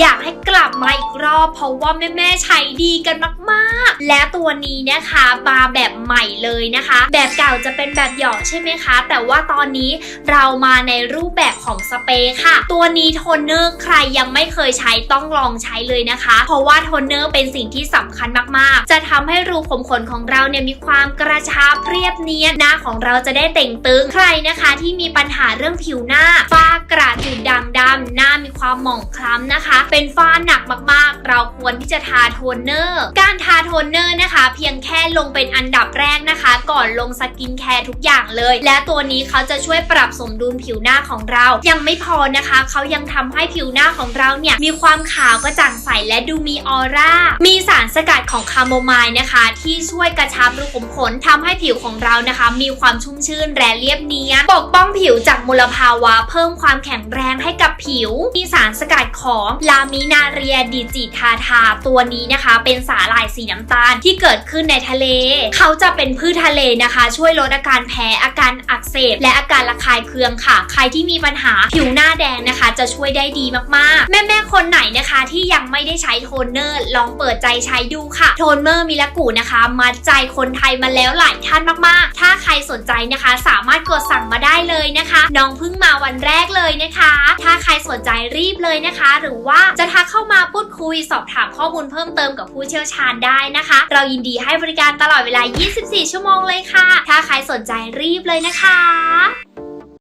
อยากให้กลับมาอีกรอบ เพราะว่าแม่ๆใช้ดีกันมาก และตัวนี้นะคะมาแบบใหม่เลยนะคะ แบบเก่าจะเป็นแบบหยอดใช่ไหมคะ แต่ว่าตอนนี้เรามาในรูปแบบของสเปรย์ค่ะ ตัวนี้โทนเนอร์ใครยังไม่เคยใช้ต้องลองใช้เลยนะคะ เพราะว่าโทนเนอร์เป็นสิ่งที่สำคัญมากๆ จะทำให้รูขุมขนของเราเนี่ยมีความกระชับเรียบเนียนหน้าของเราจะได้เต่งตึงใครนะคะที่มีปัญหาเรื่องผิวหน้าฝ้ากระจุดด่างดำหน้ามีความหมองคล้ำนะคะ เป็นฝ้าหนักมากๆ เราควรที่จะทาโทนเนอร์ การทาโทนเนอร์นะคะ เพียงแค่ลงเป็นอันดับแรกนะคะ ก่อนลงสกินแคร์ทุกอย่างเลย และตัวนี้เขาจะช่วยปรับสมดุลผิวหน้าของเรา ยังไม่พอนะคะเขายังทำให้ผิวหน้าของเราเนี่ยมีความขาวกระจ่างใสและดูมีออร่า มีสารสกัดของคาโมไมล์นะคะ ที่ช่วยกระชับรูขุมขนทำให้ผิวของเรานะคะ มีความชุ่มชื่นและเรียบเนียนปกป้องผิวจากมลภาวะ เพิ่มความแข็งแรงให้กับผิว มีสารสกัดของลามินาเรียดิจิทาทาตัวนี้นะคะ เป็นสาหร่ายสีน้ำตาลที่เกิดขึ้นในทะเล เขาจะเป็นพืชทะเลนะคะ ช่วยลดอาการแพ้อาการอักเสบ และอาการระคายเคืองค่ะ ใครที่มีปัญหาผิวหน้าแดงนะคะ จะช่วยได้ดีมากๆ แม่ๆคนไหนนะคะที่ยังไม่ได้ใช้โทนเนอร์ ลองเปิดใจใช้ดูค่ะ โทนเนอร์มิลกูนะคะมัดใจคนไทยมาแล้วหลายท่านมากๆ ถ้าใครสนใจนะคะ สามารถกดสั่งมาได้เลยนะคะ น้องเพิ่งมาวันแรกเลยนะคะ ถ้าใครสนใจรีบเลยนะคะ หรือว่าจะทักเข้ามาพูด คุยสอบถามข้อมูลเพิ่มเติมกับผู้เชี่ยวชาญได้นะคะ เรายินดีให้บริการตลอดเวลา 24 ชั่วโมงเลยค่ะ ถ้าใครสนใจรีบเลยนะคะ